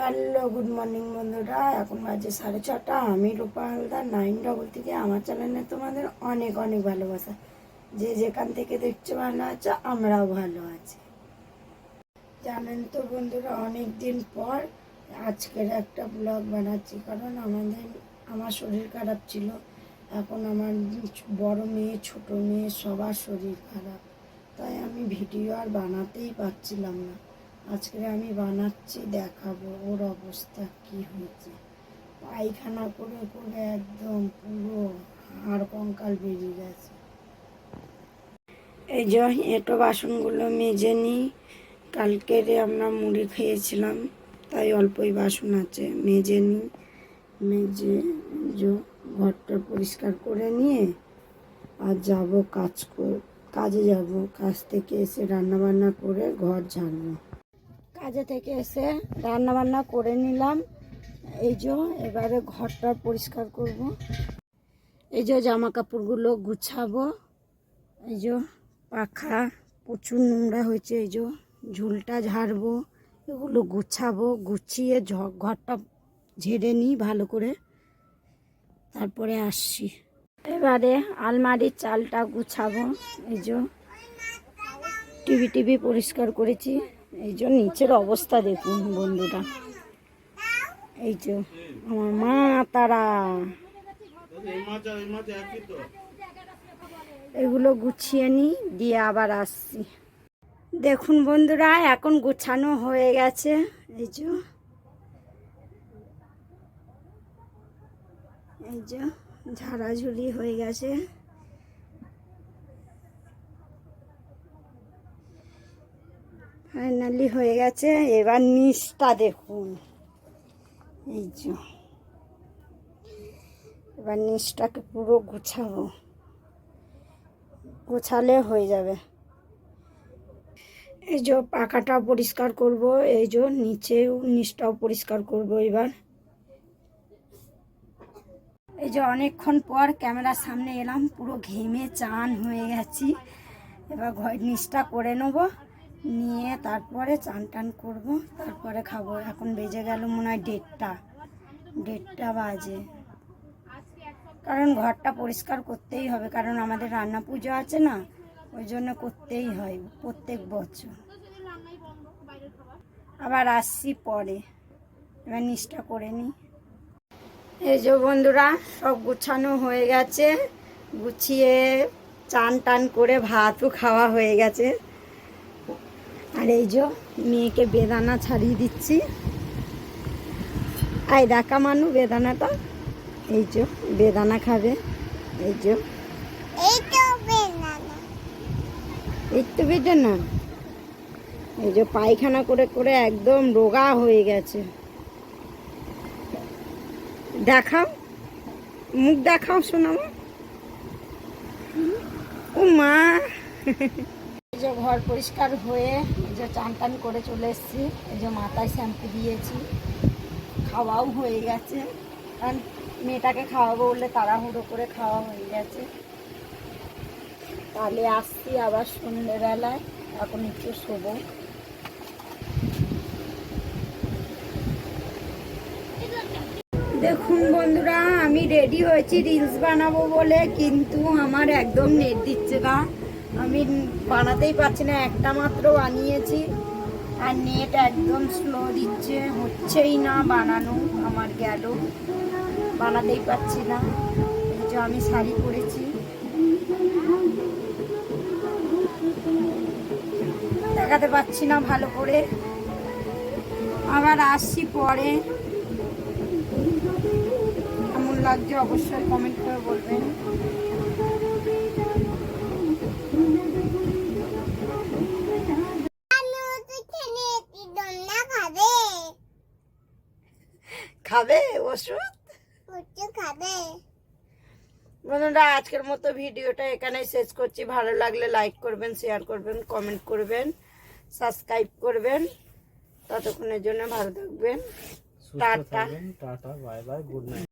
Hello good morning বন্ধুরা। এখন বাজে সাড়ে ছটা। আমি রূপা হালদার নাইন ডবল থেকে আমার চ্যানেলে তোমাদের অনেক অনেক ভালোবাসা। যে যেখান থেকে দেখছ ভালো আছো, আমরাও ভালো আছি। জানেন তো বন্ধুরা অনেক দিন পর আজকের একটা ব্লগ বানাচ্ছি। কারণ আমাদের, আমার শরীর খারাপ ছিল। এখন আমার বড় মেয়ে, ছোট মেয়ে, সবার শরীর খারাপ। তাই আমি ভিডিও আর বানাতেই পারছিলাম না। আজকে আমি বানাচ্ছি, দেখাবো ওর অবস্থা কি হয়েছে। পায়খানা করে করে একদম পুরো হাড় কঙ্কাল বেরিয়ে গেছে। এই যে এঁটো বাসনগুলো মেজে নিই। কালকের আমরা মুড়ি খেয়েছিলাম, তাই অল্পই বাসন আছে, মেজে নিই। মেজে ঘরটা পরিষ্কার করে নিয়ে আর যাব কাজ কাজে যাব। কাজ থেকে এসে রান্না বান্না করে ঘর ঝাড়বো। কাজে থেকে এসে রান্না বান্না করে নিলাম। এই যে, এবারে ঘরটা পরিষ্কার করব। এই যে জামা কাপড়গুলো গুছাবো। এই যে পাখা, প্রচুর নোংরা হয়েছে। এই যে ঝুলটা ঝাড়বো, এগুলো গুছাবো। গুছিয়ে ঘরটা ঝেড়ে নিই ভালো করে। তারপরে আসছি। এবারে আলমারির চালটা গুছাবো। এই যে টিভি টিভি পরিষ্কার করেছি। এই যে নিচের অবস্থা দেখুন বন্ধুরা। এই যে আমার মা, তারা। এগুলো গুছিয়ে নিই দিয়ে আবার আসছি। দেখুন বন্ধুরা, এখন গুছানো হয়ে গেছে। এই যে। এই যে ঝাড়াঝুড়ি হয়ে গেছে। ফাইনালি হয়ে গেছে। এবার নিচটা দেখুন। এই যে। এবার নিচটাকে পুরো গুছাবো। গোছালে হয়ে যাবে। এই যে পাখাটা পরিষ্কার করব। এই যে নিচেও নিচটাও পরিষ্কার করব এবার। এই যে অনেকক্ষণ পর ক্যামেরার সামনে এলাম। পুরো ঘেমে চান হয়ে গেছি। এবার ঘর নিচটা করে নেব। নিয়ে তারপরে চান টান করব, তারপরে খাব। এখন বেজে গেল মনে হয় দেড়টা। দেড়টা বাজে। কারণ ঘরটা পরিষ্কার করতেই হবে, কারণ আমাদের রান্না পুজো আছে না, ওই জন্য করতেই হয় প্রত্যেক বছর। আবার আসছি পরে, এবার নিষ্ঠা করে নিই এই যে বন্ধুরা, সব গুছানো হয়ে গেছে, গুছিয়ে চান টান করে ভাতও খাওয়া হয়ে গেছে। আর এই যে মেয়েকে বেদানা ছাড়িয়ে দিচ্ছি। আই দেখা মানু বেদানাটা। এই যে বেদানা খাবে। এই যে। এই তো বেদানা। এই যে পায়খানা করে করে একদম রোগা হয়ে গেছে। দেখাও। মুখ দেখাও শোনাও ও মা যে ঘর পরিষ্কার হয়ে যে চান টান করে চলে এসেছি। এই যে মাথায় শ্যাম্পু দিয়েছি। খাওয়াও হয়ে গেছে। কারণ মেয়েটাকে খাওয়াবো বললে তাড়াহুড়ো করে খাওয়া হয়ে গেছে। তাহলে আসছি আবার সন্ধ্যেবেলায়। এখন একটু শোবো। দেখুন বন্ধুরা, আমি রেডি হয়েছি রিলস বানাবো বলে, কিন্তু আমার একদম নেট দিচ্ছে না। আমি বানাতেই পারছি না, একটা মাত্র বানিয়েছি। আর নেট একদম স্লো দিচ্ছে, হচ্ছেই না বানানো, আমার গেল। বানাতেই পারছি না। এই যে আমি শাড়ি পরেছি। দেখাতে পাচ্ছি না ভালো করে। আবার আসছি পরে। কেমন লাগছে অবশ্যই কমেন্ট করে বলবেন। খাবে ওষুধ? খাবে। বন্ধুরা আজকের মতো ভিডিওটা এখানেই শেষ করছি। ভালো লাগলে লাইক করবেন শেয়ার করবেন কমেন্ট করবেন সাবস্ক্রাইব করবেন। ততক্ষণের জন্য ভালো থাকবেন। Tata. Tata bye bye good night